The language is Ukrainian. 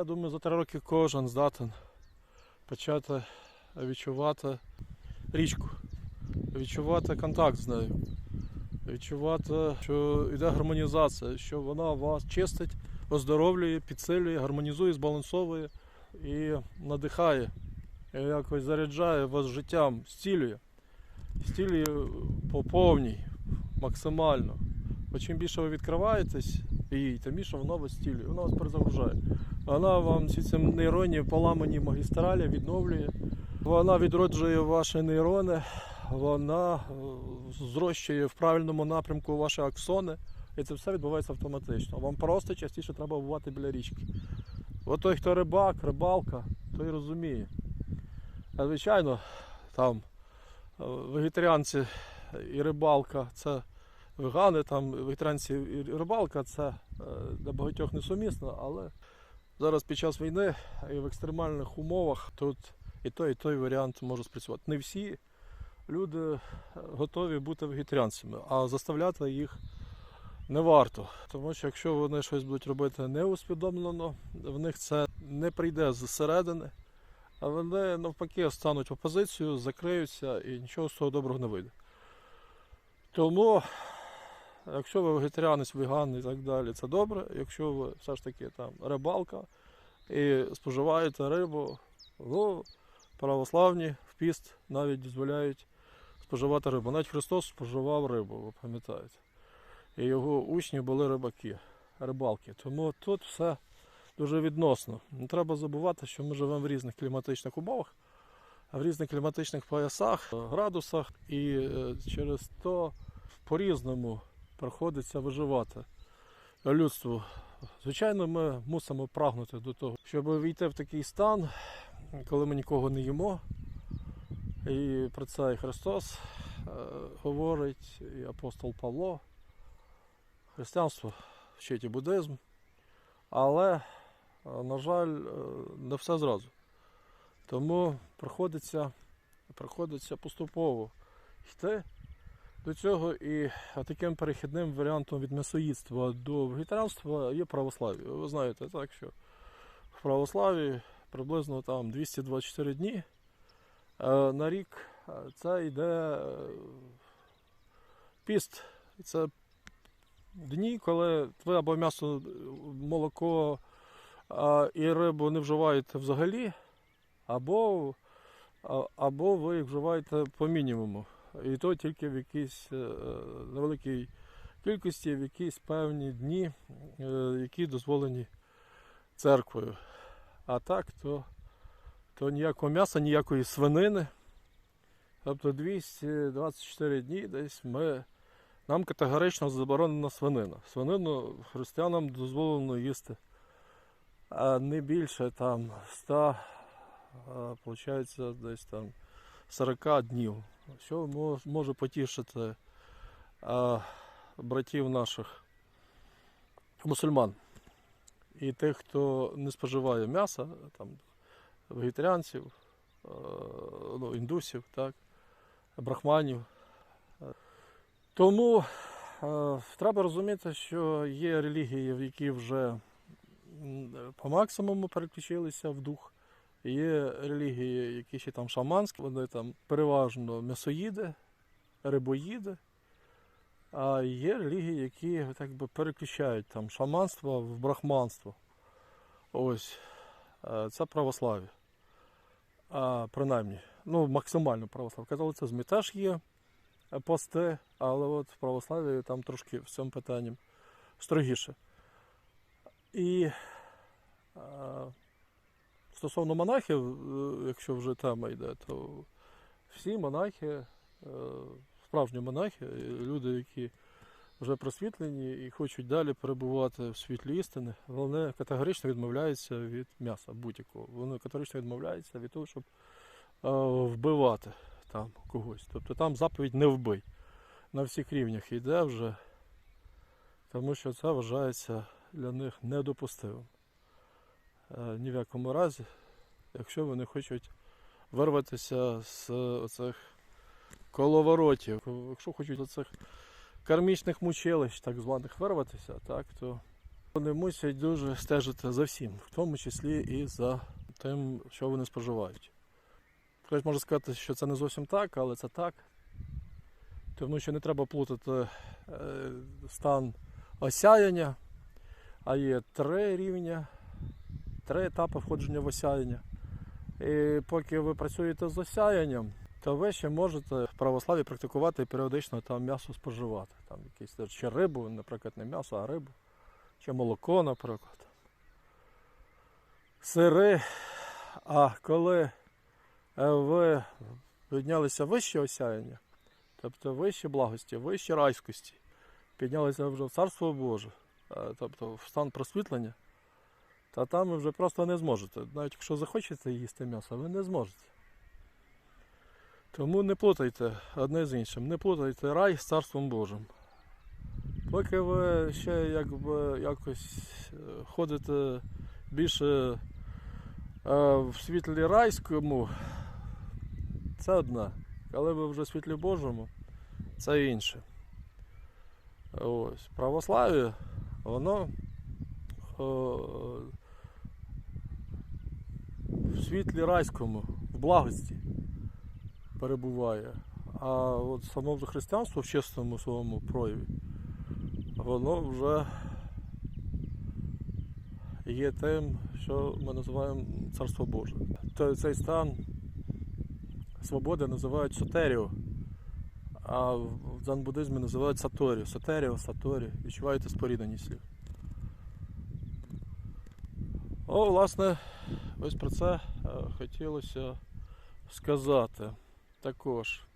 я думаю, за три роки кожен здатен почати відчувати річку, відчувати контакт з нею, відчувати, що йде гармонізація, що вона вас чистить, оздоровлює, підсилює, гармонізує, збалансовує і надихає, і якось заряджає вас життям, зцілює. Зцілює по повній, максимально. Бо чим більше ви відкриваєтесь їй, тим більше вона вас зцілює, вона вас перезагружає. Вона вам ці нейронні поламані магістралі відновлює. Вона відроджує ваші нейрони, вона е, зрощує в правильному напрямку ваші аксони. І це все відбувається автоматично. Вам просто частіше треба бувати біля річки. От той, хто рибак, рибалка, той розуміє. А звичайно, там е, вегетаріанці і рибалка це вегани, там вегетаріанці і рибалка це е, для багатьох несумісно, але зараз під час війни і в екстремальних умовах тут і той, і той варіант може спрацювати. Не всі люди е, готові бути вегетаріанцями, а заставляти їх не варто. Тому що якщо вони щось будуть робити неусвідомлено, в них це не прийде зсередини, а вони навпаки стануть в опозицію, закриються і нічого з того доброго не вийде. Тому, якщо ви вегетаріанець, веган і так далі, це добре. Якщо ви все ж таки там рибалка і споживаєте рибу, ну, православні в піст навіть дозволяють споживати рибу. Навіть Христос споживав рибу, ви пам'ятаєте. І його учні були рибаки, рибалки. Тому тут все дуже відносно. Не треба забувати, що ми живемо в різних кліматичних умовах, в різних кліматичних поясах, градусах, і е, через то по-різному приходиться виживати людству. Звичайно, ми мусимо прагнути до того, щоб війти в такий стан, коли ми нікого не їмо. І про це і Христос е, говорить, і апостол Павло. Християнство вчить і буддизм. Але, на жаль, е, не все зразу. Тому приходиться, приходиться поступово йти до цього. І таким перехідним варіантом від м'ясоїдства до вегетаріанства є православ'я. Ви знаєте, так, що в православі приблизно там 224 дні е, на рік е, це йде е, піст. Це дні, коли ви або м'ясо, молоко і рибу не вживаєте взагалі, або, або ви їх вживаєте по мінімуму. І то тільки в якійсь е, невеликій кількості, в якісь певні дні, е, які дозволені церквою. А так, то, то ніякого м'яса, ніякої свинини. Тобто 224 дні десь ми нам категорично заборонена свинина. Свинину християнам дозволено їсти а не більше там 100, а, получається десь там 40 днів. Що мож- може потішити братів наших мусульман і тих, хто не споживає м'яса, там, вегетаріанців, ну, індусів, так, брахманів. Тому треба розуміти, що є релігії, в які вже по максимуму переключилися в дух. Є релігії, які ще там шаманські, вони там переважно м'ясоїди, рибоїди. А є релігії, які так би переключають там шаманство в брахманство. Ось. Е, Це православ'я. А, принаймні, ну, максимально православ'я. Католицизмі теж є пости, але от в православ'ї там трошки в цьому питанні строгіше. І е, стосовно монахів, е, якщо вже тема йде, то всі монахи, е, справжні монахи, люди, які вже просвітлені і хочуть далі перебувати в світлі істини, вони категорично відмовляються від м'яса будь-якого. Вони категорично відмовляються від того, щоб е, вбивати там когось. Тобто там заповідь не вбий. На всіх рівнях йде вже, тому що це вважається для них недопустимим. Е, Ні в якому разі, якщо вони хочуть вирватися з оцих коловоротів, якщо хочуть з цих кармічних мучилищ, так званих вирватися, так, то Вони мусять дуже стежити за всім, в тому числі і за тим, що вони споживають. Хтось може сказати, що це не зовсім так, але це так. Тому що не треба плутати е, стан осяяння, а є три рівня, три етапи входження в осяяння. І поки ви працюєте з осяянням, то ви ще можете в православі практикувати і періодично там м'ясо споживати. Там якісь чи рибу, наприклад, не м'ясо, а рибу, чи молоко, наприклад. Сири. А коли е, ви піднялися вище осяяння, тобто вище благості, вище райськості, піднялися вже в Царство Боже, е, тобто в стан просвітлення, та там ви вже просто не зможете. Навіть якщо захочете їсти м'ясо, ви не зможете. Тому не плутайте одне з іншим, не плутайте рай з Царством Божим. Поки ви ще якби якось е, ходите більше е, в світлі райському, це одне. Коли ви вже в світлі Божому, це інше. Ось. Православ'я, воно о, в світлі райському, в благості перебуває. А от само християнство в чистому своєму прояві, воно вже є тим, що ми називаємо Царство Боже. Цей стан свободи називають сотеріо, а в дзен-буддизмі називають саторі. Сотеріо, саторі. Відчуваєте спорідненість слів. О, власне, ось про це е, хотілося сказати також.